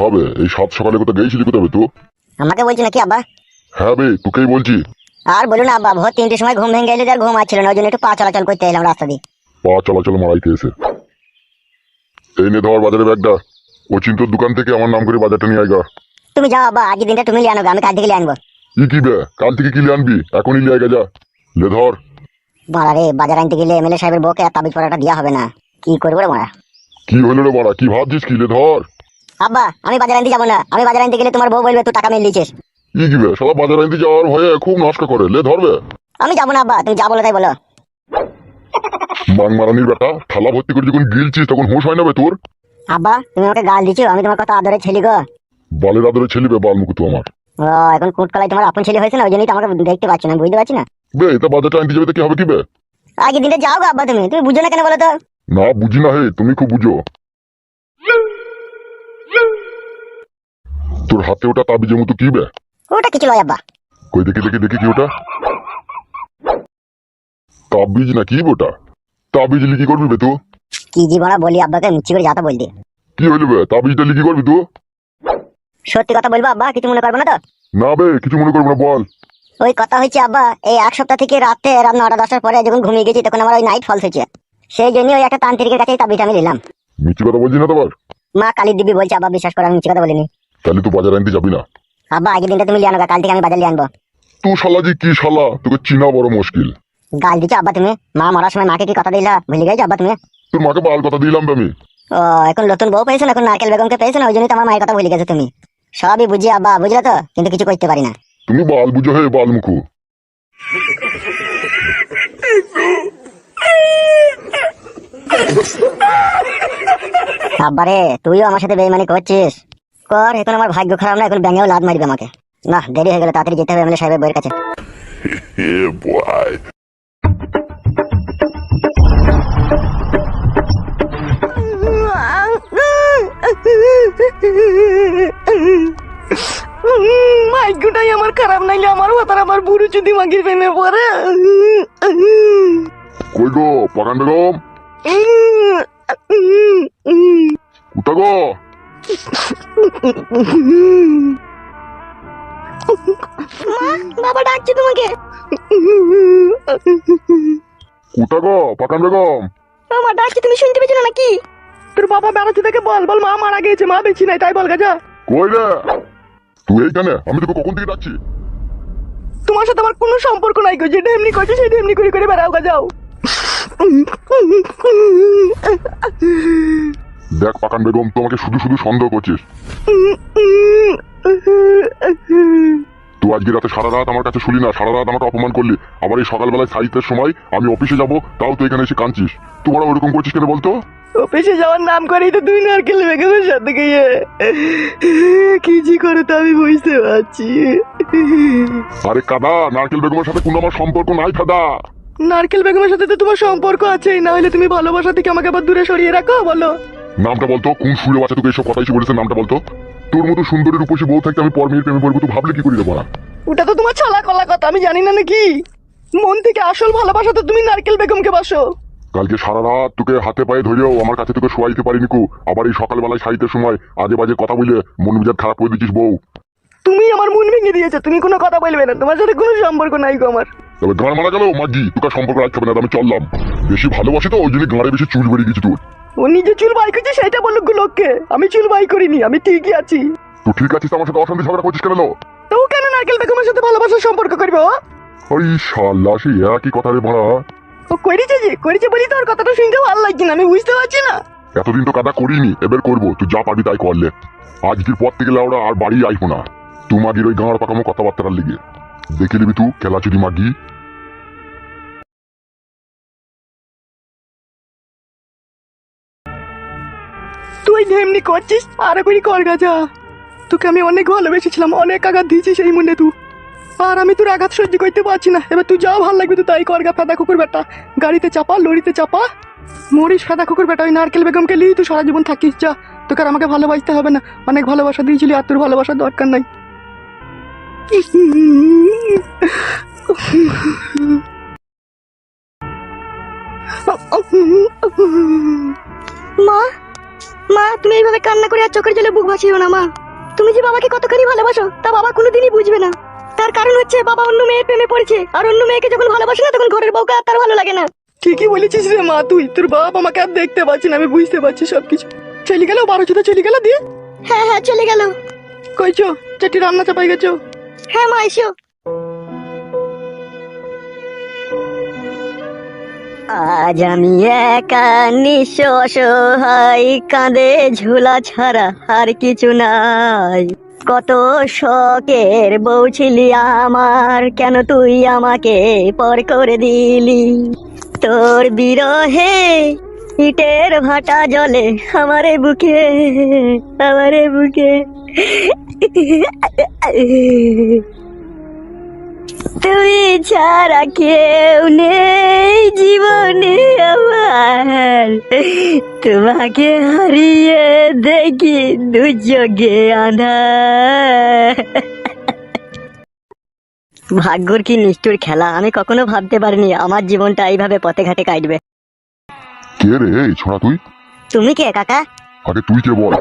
হবে এই সাত সকালে কোথাও গেছিলি কোথাও তো আমাকে বলছি নাকি আব্বা? হ্যাঁ বে তোকেই বলছি। আর বলুন আব্বা ভোর তিনটের সময় ঘুম ভেঙে গেলে আর ঘুম আসছিল না ওই জন্য একটু পা চলাচল করতে এলাম রাস্তা দিয়ে। পা চলাচল মারাইতে এসে এই নে ধর বাজারে ব্যাগটা। ও চিন্তর দোকান থেকে আমার নাম করে বাজারটা নিয়ে আয়গা তুমি যাও আব্বা আজকে দিনটা তুমি লিয়ে আনো আমি কাল থেকে লিয়ে আনব। ই কি বে কাল থেকে কিনে আনবি? এখনই নিয়ে আয়গা যা। লে ধর। বাড়া রে বাজার আনতে গেলে এমএলএ সাহেবের বউকে আর তাবিজ পড়াটা দেওয়া হবে না। কি করব রে মারা কি হলো রে বাড়া? কি ভাবছিস কি লে ধর? আব্বা আমি বাজার আনতে যাব না। আমি বাজার আনতে গেলে তোমার বউ বলবে তুই টাকা মেরে লিছিস ই কি বে সব বাজার আনতে যাওয়ার ভয়ে খুব নষ্ট করে। লে ধরবে? আমি যাব না আব্বা। তুমি যা বলো তাই বলো। মাং মারানির বেটা থালা ভর্তি করে যখন গিলছিস তখন হুঁশ হয় না বে তোর? আব্বা তুমি আমাকে গাল দিচ্ছ? আমি তোমার কথা আদরে ছেলে গো? বালের আদরে ছেলে বে বাল মুকুতু আমার। ও এখন কুটকলাই তোমার আপন ছেলে হয়েছে না? ওই জন্যই তো আমাকে দেখতে পাচ্ছি না বুঝতে পারছি না? বে এটা বাজারটা আনতে যাবে তো কি হবে কি বে? আগে দিনটা যাও গো আব্বা তুমি। তুমি বুঝো না কেন বলো তো? না বুঝি না হে তুমি খুব বুঝো। তোর হাতে ওটা তাবিজের মতো কি বে? ওটা কিছু নয় আব্বা? কই দেখি দেখি দেখি কি ওটা? তাবিজ না কি ওটা? তাবিজ লিখি করবি বে তো? কি জীবনা বলি আব্বাকে মিচ্ছি করে যাতা বলতে। কি হইল বে? তাবিজটা লিখি করবি তো? সত্যি কথা বলব আব্বা কিছু মনে করবে না তো? না বে কিছু মনে করবি না বল। ওই কথা হচ্ছে আব্বা এই এক সপ্তাহ থেকে রাতে রাত নটা দশটার পরে যখন ঘুমিয়ে গেছি তখন আমার ওই নাইট ফলস হচ্ছে সেই জন্য ওই একটা তান্ত্রিকের কাছে এই তাবিজটা আমি নিলাম। মিথ্যে কথা বলছি না তোমার? মা কালীর দিবি বলছে আব্বা বিশ্বাস করে আমি মিথ্যে কথা বলিনি। তাহলে তো বাজার আনতে যাবি না। আব্বা আগে দিনটা তুমি লিয়ে আনো গা, কাল থেকে আমি বাজার লিয়ে আনব। তুই শালা যে কি শালা? তোকে চিনা বড় মুশকিল। গাল দিচ্ছ আব্বা তুমি? মা মরার সময় মাকে কি কথা দিলা? ভুলে গেছো আব্বা তুমি? তোর মাকে বাল কথা দিলাম আমি। ও এখন নতুন বউ পেয়েছ না এখন নারকেল বেগমকে পেয়েছ না? ওই জন্যই তো আমার মায়ের কথা ভুলে গেছো তুমি। সবই বুঝি আব্বা বুঝলে তো? কিন্তু কিছু করতে পারি না। তুমি বাল বুঝো হে বাল মুখু আব্বারে তুইও আমার সাথে বেইমানি করছিস? কর এখন আমার ভাগ্য খারাপ না এখন ব্যাঙেও লাদ মারবে আমাকে। না দেরি হয়ে গেল তাড়াতাড়ি যেতে হবে এমএলএ সাহেবের বইয়ের কাছে. ভাগ্যটাই আমার খারাপ নাইলে আমার ভাতার আমার বুড়ো যদি মাগির প্রেমে পড়ে। কই গো পাকান বেগম উঠা গো বাবা ডাকছে তোমাকে। উঠা গো পাকান বেগম আমার ডাকছে তুমি শুনতে পেয়েছ না নাকি? তোর বাবা বেড়াতে থেকে বল বল মা মারা গেছে মা বেশি নাই তাই বল গাজা। কই রে? তুই এইখানে? আমি তোকে কখন থেকে ডাকছি? তোমার সাথে আমার কোনো সম্পর্ক নাই গো যেটা এমনি করছ সেটা এমনি করে করে বেড়াও গাজাও দেখ পাকান বেগম তোমাকে শুধু শুধু সন্দেহ করছিস। তুই আজকে রাতে সারা রাত আমার কাছে শুলি না সারা রাত আমাকে অপমান করলি। আবার এই সকালবেলায় সাহিত্যের সময় আমি অফিসে যাব তাও তুই এখানে এসে কাঁদছিস। তোমরা ওরকম করছিস কেন বলতো? অফিসে যাওয়ার নাম করেই তো তুই নারকেল বেগমের সাথে গিয়ে কি জি করে তো আমি বুঝতে পারছি। আরে কাদা নারকেল বেগমের সাথে কোনো আমার সম্পর্ক নাই কাদা। নারকেল বেগমের সাথে তো তোমার সম্পর্ক আছে না হলে তুমি ভালোবাসা থেকে আমাকে আবার দূরে সরিয়ে রাখো বলো। নামটা বলতো কোন সুরে বাচ্চা তোকে এসব কথা এসে বলেছে নামটা বলতো? তোর মতো সুন্দরী রূপসী বউ থাকতে আমি পর মেয়ের প্রেমে পড়ব তুই ভাবলে কি করি দেবো না ওটা তো তোমার ছলা কলা কথা আমি জানি না নাকি? মন থেকে আসল ভালোবাসা তো তুমি নারকেল বেগমকে বাসো। কালকে সারা রাত তোকে হাতে পায়ে ধরেও আমার কাছে তোকে শোয়াইতে পারিনি কু আবার এই সকালবেলায় সাহিত্যের সময় আজে বাজে কথা বলে মন মেজাজ খারাপ করে দিচ্ছিস বউ। তুমি আমার মন ভেঙে দিয়েছ তুমি কোনো কথা বলবে না তোমার সাথে কোনো সম্পর্ক নাই গো আমার। তবে গান মারা গেল মাগি তোকে সম্পর্ক রাখতে হবে না আমি চললাম। বেশি ভালোবাসি তো ওই জন্য গাঁড়ে বেশি চুল বেরিয়ে গেছি তোর। ও নিজে চুল বাই করছে সেটা বলুক গো লোককে আমি চুল বাই করিনি আমি ঠিকই আছি। তুই ঠিক আছিস তো আমার সাথে অশান্তি ঝগড়া করছিস কেন? তো কেন নারকেল বেগমের সাথে ভালোবাসার সম্পর্ক করবে? ওই শাল্লা সেই একই কথা রে ভাড়া ও করেছে যে করেছে বলি তোর কথাটা শুনতে ভালো লাগছে না আমি বুঝতে পারছি না। এতদিন তো কাদা করিনি এবার করব তুই যা পারবি তাই করলে। আজকের পর থেকে লাউড়া আর বাড়ি আইবো না। তুই মাগির ওই গাঁড় পাকামো কথাবার্তার লিগে। দেখে নিবি তুই খেলা চুরি মাগি। তুই এমনি করছিস, আর করি কর গাজা। তোকে আমি অনেক ভালোবেসেছিলাম, অনেক আঘাত দিয়েছি সেই মনে তুই। আর আমি তোর আঘাত সহ্য করতে পারছি না। এবার তুই যা ভালো লাগবে তুই তাই কর গা ফেদা কুকুর বেটা। গাড়িতে চাপা, লরিতে চাপা। মরিস ফেদা কুকুর বেটা, ওই নারকেল বেগমকে লিয়ে তুই সারা জীবন থাকিস, যা। তোকে আর আমাকে ভালোবাসতে হবে না। অনেক ভালোবাসা দিয়েছিলি, আর তোর ভালোবাসার দরকার নাই। মা মা তুমি এইভাবে কান্না করে আর চোখের জলে বুক ভাসিও না মা। তুমি যে বাবাকে কতখানি ভালোবাসো তা বাবা কোনোদিনই বুঝবে না। তার কারণ হচ্ছে বাবা অন্য মেয়ের প্রেমে পড়েছে আর অন্য মেয়েকে যখন ভালোবাসে না তখন ঘরের বউকে আর তার ভালো লাগে না। ঠিকই বলেছিস রে মা তুই। তোর বাপ আমাকে আর দেখতে পাচ্ছি না আমি বুঝতে পারছি সবকিছু। চলে গেল বারো চলে গেল দিয়ে হ্যাঁ হ্যাঁ চলে গেল। কইছো চারটি রান্না চাপাই গেছো? হ্যাঁ মা, এসো। আজ আমি একা নিঃস্ব অসহায় কাঁদে ঝোলা ছাড়া আর কিছু নাই। কত শখের বউ ছিলি আমার, কেন তুই আমাকে পর করে দিলি? তোর বিরহে ইটের ভাটা জলে আমারে বুকে আমারে বুকে। তুমি ছাড়া কেউ নেই জীবনে আমার। তোমাকে হারিয়ে দেখি দু চোখে আঁধার। ভাগ্যর কি নিষ্ঠুর খেলা, আমি কখনো ভাবতে পারিনি আমার জীবনটা এইভাবে পথে ঘাটে কাটবে। কে রে? এই ছোড়া তুই? তুমি কে কাকা? আগে তুই কে বল?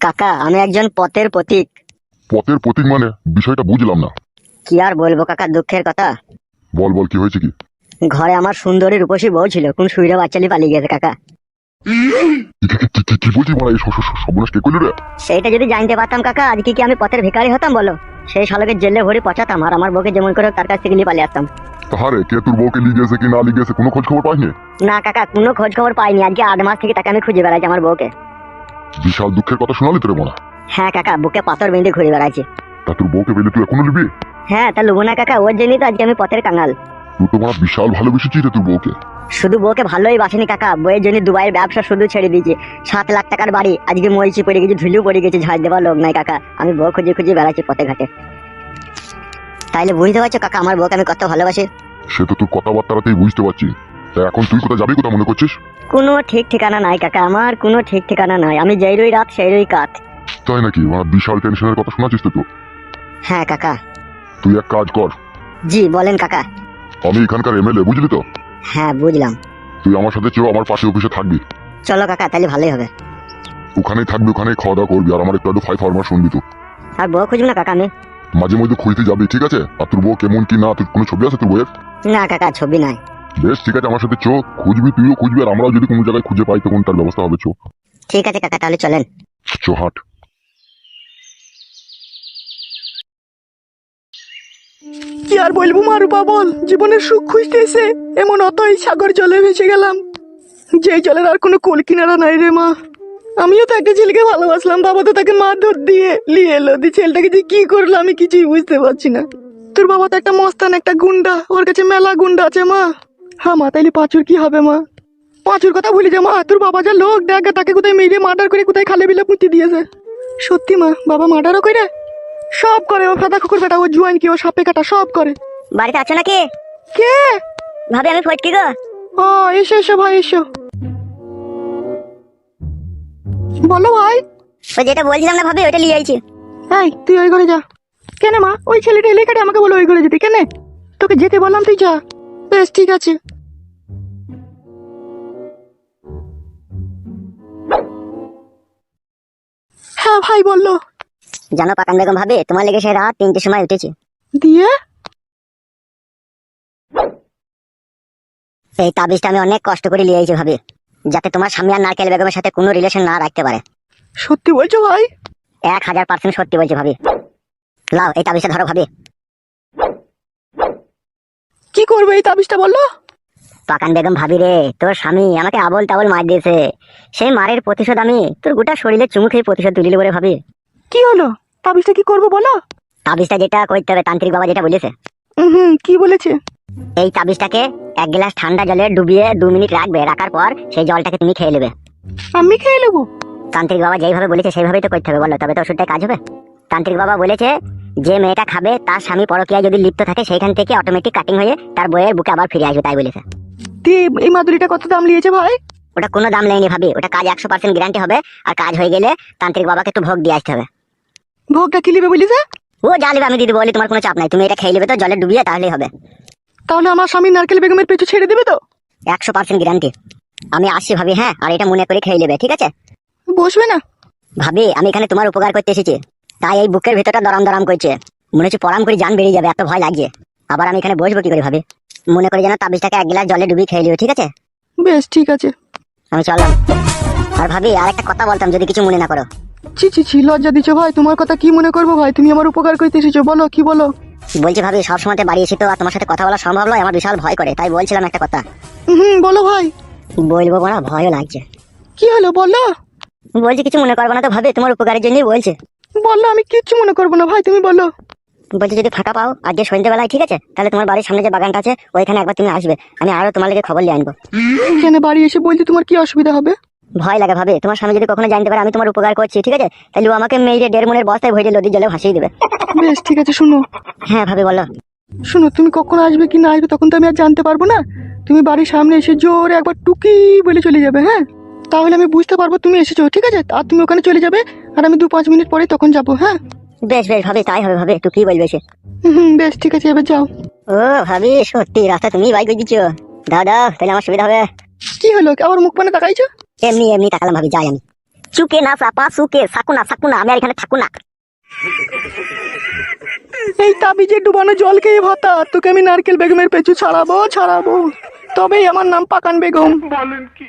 কাকা আমি একজন পথের প্রতীক। পথের প্রতীক মানে? বিষয়টা বুঝলাম না। কি আর বলব কাকা দুঃখের কথা? বল বল কি হয়েছে কি? ঘরে আমার সুন্দরী রূপসী বউ ছিল কোন সুইরা বাচ্চালি পালিয়ে গেছে কাকা। কি- কি- কি- কি- কি বলছিস বলা এই স- স- স- সর্বনাশ কে করলি রে? সেইটা যদি জানতে পারতাম কাকা আজকে কি আমি পথের ভিখারি হতাম বলো? সেই শালাকে জেলে ভরে পচাতাম আর আমার বউকে যেমন করে তার কাছ থেকে নিয়ে পালিয়ে আসতাম। তাহারে কে তোর বউকে নিয়ে গেছে কি না নিয়ে গেছে? কোনো খোঁজ খবর পাইনি? না কাকা কোনো খোঁজ খবর পাইনি। আজকে আট মাস থেকে তাকে আমি খুঁজে বেড়াচ্ছি আমার বউকে। বিশাল দুঃখের কথা শোনালি তোরে মনে হ্যাঁ কাকা বুকে পাথর বেঁধে ঘুরে বেড়াচ্ছি তা তোর বউকে পেলে তুই এখনও নিবি? হ্যাঁ তা লুবো না কাকা ওর জন্যই তো আজকে আমি পথের কাঙাল। তো মারা বিশাল ভালোবেসেছিস রে তোর বউকে। শুধু বউকে ভালোই বাসেনি কাকা বইয়ের জন্য দুবাইয়ের ব্যবসা শুধু ছেড়ে দিয়েছি। সাত লাখ টাকার বাড়ি আজকে মরিচি পড়ে গেছে ধুলু পড়ে গেছে ঝাড় দেওয়ার লোক নাই কাকা। আমি বউ খুঁজে খুঁজে বেড়াচ্ছি পথে ঘাটে। তাইলে বুঝতে পারছ কাকা আমার বউকে আমি কত ভালোবাসি? সে তো তোর কথাবার্তাতেই বুঝতে পারছি। তা এখন তুই কোথায় যাবি কোথা মনে করছিস? কোনো ঠিক ঠিকানা নাই কাকা আমার কোনো ঠিক ঠিকানা নাই। আমি যেই রই রাত সেই রই কাত। তাই নাকি? মানে বিশাল টেনশনের কথা শোনাচ্ছিস তো? হ্যাঁ কাকা। তুই এক কাজ কর। জি বলেন কাকা। আমি এখানকার এমএলএ বুঝলি তো? হ্যাঁ বুঝলাম। তুই আমার সাথে চেয়েও আমার পাশে অফিসে থাকবি। চলো কাকা তাহলে ভালোই হবে। ওখানেই থাকবি ওখানেই খাওয়া দাওয়া করবি আর আমার একটু একটু ফাইভ ফরমার শুনবি তো। আর বউ খুঁজব না কাকা আমি? মাঝে মধ্যে খুঁজতে যাবি ঠিক আছে? আর তোর বউ কেমন কি না তোর কোনো ছবি আছে তোর বইয়ের না কাকা ছবি নাই। বেশ ঠিক আছে আমার সাথে চো খুঁজবি তুইও খুঁজবি আর আমরাও যদি কোনো জায়গায় খুঁজে পাই তখন তার ব্যবস্থা হবে চো। ঠিক আছে কাকা তাহলে চলেন। চো হাট। কি আর বলব মারুপা বল জীবনের সুখ খুঁজতে এসে এমন অতই সাগর জলে ভেসে গেলাম। যে জলের আর কোনো কোল কিনারা নাই রে মা। আমিও তো একটা ছেলেকে ভালোবাসলাম, বাবা তো তাকে মারধর দিয়ে নিয়ে এলো। দিয়ে ছেলেটাকে যে কি করল আমি কিছুই বুঝতে পারছি না। তোর বাবা তো একটা মস্তান, একটা গুন্ডা। ওর কাছে মেলা গুন্ডা আছে মা। হ্যাঁ মা, তাইলে পাঁচুর কি হবে মা? পাঁচুর কথা ভুলে যা মা। তোর বাবা যা লোক, দেখ, তাকে কোথায় মেরে, মার্ডার করে কোথায় খালে বিলে পুঁতে দিয়েছে। সত্যি মা, বাবা মার্ডারও করে? সব করে ও ফাদা কুকুর বেটা ও জুয়ান কি ও সাপে কাটা সব করে। বাড়িতে আছো নাকি? কে? ভাবে আমি ফটকি গো। ও এসো এসো ভাই এসো। বলো ভাই। ওই যেটা বলছিলাম না ভাবে ওইটা নিয়ে আইছি। এই তুই ওই ঘরে যা। কেন মা? ওই ছেলেটা এলে কাটে আমাকে বলো ওই ঘরে যেতে কেন? তোকে যেতে বললাম তুই যা। বেশ ঠিক আছে। হ্যাঁ ভাই বলল জানো পাকান বেগম ভাবে তোমার লেগে সে রাত তিনটের সময় উঠেছে। দিয়ে? এই তাবিজটা আমি অনেক কষ্ট করে নিয়ে আইছি ভাবে যাতে তোমার স্বামী আর নারকেল বেগমের সাথে কোনো রিলেশন না রাখতে পারে। সত্যি বলছো ভাই? এক হাজার পার্সেন্ট সত্যি বলছে ভাবি। লাও এই তাবিজটা ধরো ভাবি। কি করবে এই তাবিজটা বলল পাকান বেগম ভাবি রে তোর স্বামী আমাকে আবল তাবল মার দিয়েছে। সেই মারের প্রতিশোধ আমি তোর গোটা শরীরে চুমু খেয়ে প্রতিশোধ তুলিল বলে ভাবি। কি হলো? তাবিজটা কি করব বলো? তাবিজটা যেটা করতে হবে তান্ত্রিক বাবা যেটা বলেছে। হুম কি বলেছে? এই তাবিজটাকে এক গ্লাস ঠান্ডা জলে ডুবিয়ে দু মিনিট রাখবে। রাখার পর সেই জলটাকে তুমি খেয়ে নেবে। আমি খেয়ে নেব? তান্ত্রিক বাবা যেইভাবে বলেছে সেইভাবেই তো করতে হবে বলো। তবে তো ওষুধটা কাজ হবে? তান্ত্রিক বাবা বলেছে যে মেয়েটা খাবে তার স্বামী পরকীয়া যদি লিপ্ত থাকে সেইখান থেকে অটোমেটিক কাটিং হয়ে তার বইয়ের বুকে আবার ফিরে আসবে তাই বলেছে। এই মাদুরিটা কত দাম নিয়েছে ভাই? ওটা কোনো দাম নেয়নি ভাবি। ওটা কাজ একশো পার্সেন্ট গ্যারান্টি হবে। আর কাজ হয়ে গেলে তান্ত্রিক বাবাকে একটু ভোগ দিয়ে আসতে হবে। ভোগটা কি নেবে বলিছে ও যা নেবে আমি দিদি বলি তোমার কোনো চাপ নাই। তুমি এটা খেয়ে নেবে তো জলে ডুবিয়ে তাহলেই হবে। তাহলে আমার স্বামী নারকেল বেগমের পেছু ছেড়ে দেবে তো? একশো পার্সেন্ট গ্যারান্টি আমি আসছি ভাবি হ্যাঁ আর এটা মনে করে খেয়ে নেবে ঠিক আছে? বসবে না? ভাবি আমি এখানে তোমার উপকার করতে এসেছি। তাই এই বুকের ভিতরটা দরাম দরাম করছে। মনে হচ্ছে পরাম করে জান বেরিয়ে যাবে এত ভয় লাগছে। আবার আমি এখানে বসবো কি করে ভাবি? মনে করে যেন তাবিজটাকে এক গ্লাস জলে ডুবিয়ে খেয়ে নিও ঠিক আছে? বেশ ঠিক আছে। আমি চললাম। আর ভাবি আর একটা কথা বলতাম যদি কিছু মনে না করো। ছি ছি ছি লজ্জা ভাই তোমার কথা কি মনে করব ভাই? তুমি আমার উপকার করতে এসেছ বলো কি বলো? বলছি ভাবি সবসময় বাড়ি এসে তো আর তোমার সাথে কথা বলা সম্ভব নয় আমার বিশাল ভয় করে তাই বলছিলাম একটা কথা। হুম বলো ভাই। বলব বড় ভয়ও লাগছে। কি হলো বলো? বলছি কিছু মনে করব না তো ভাবি তোমার উপকারের জন্যই বলছে। বলল আমি কিচ্ছু মনে করব না ভাই তুমি বলো। বলছি যদি ফাঁকা পাও আজকে সন্ধ্যেবেলায় ঠিক আছে? তাহলে তোমার বাড়ির সামনে যে বাগানটা আছে ওইখানে একবার তুমি আসবে আমি আরও তোমার লেগে খবর নিয়ে আনব। এখানে বাড়ি এসে বলতে তোমার কি অসুবিধা হবে? ভয় লাগে ভাবে। তোমার স্বামী যদি কখনো জানতে পারে আমি তোমার উপকার করছি ঠিক আছে? তাহলে ও আমাকে মেয়ে দেড় মনের বস্তায় ভরে নদীর জলে ভাসিয়ে দেবে। বেশ ঠিক আছে শুনো। হ্যাঁ ভাবে বলো। শুনো তুমি কখন আসবে কি না আসবে তখন তো আমি আর জানতে পারব না। তুমি বাড়ির সামনে এসে জোরে একবার টুকি বলে চলে যাবে হ্যাঁ? তাহলে আমি বুঝতে পারব তুমি এসেছ ঠিক আছে? আর তুমি ওখানে চলে যাবে আর আমি দু পাঁচ মিনিট পরে তখন যাব হ্যাঁ? বেশ বেশ ভাবে তাই হবে ভাবে একটু কি বলবে সে। হুম বেশ ঠিক আছে এবার যাও। ও ভাবি সত্যি রাস্তা তুমি বাইক দিচ্ছ। দাও দাও তাহলে আমার সুবিধা হবে। কি হলো? আবার মুখ মানে তাকাইছো? এমনি এমনি তাকালাম ভাবি যাই আমি। চুকে না সাপা সুকে সাকুনা সাকুনা আমি আর এখানে থাকু না। এই তাবিজে ডুবানো জল খেয়ে ভাতা তোকে আমি নারকেল বেগমের পেছু ছাড়াবো ছাড়াবো। তবেই আমার নাম পাকান বেগম। বলেন কি?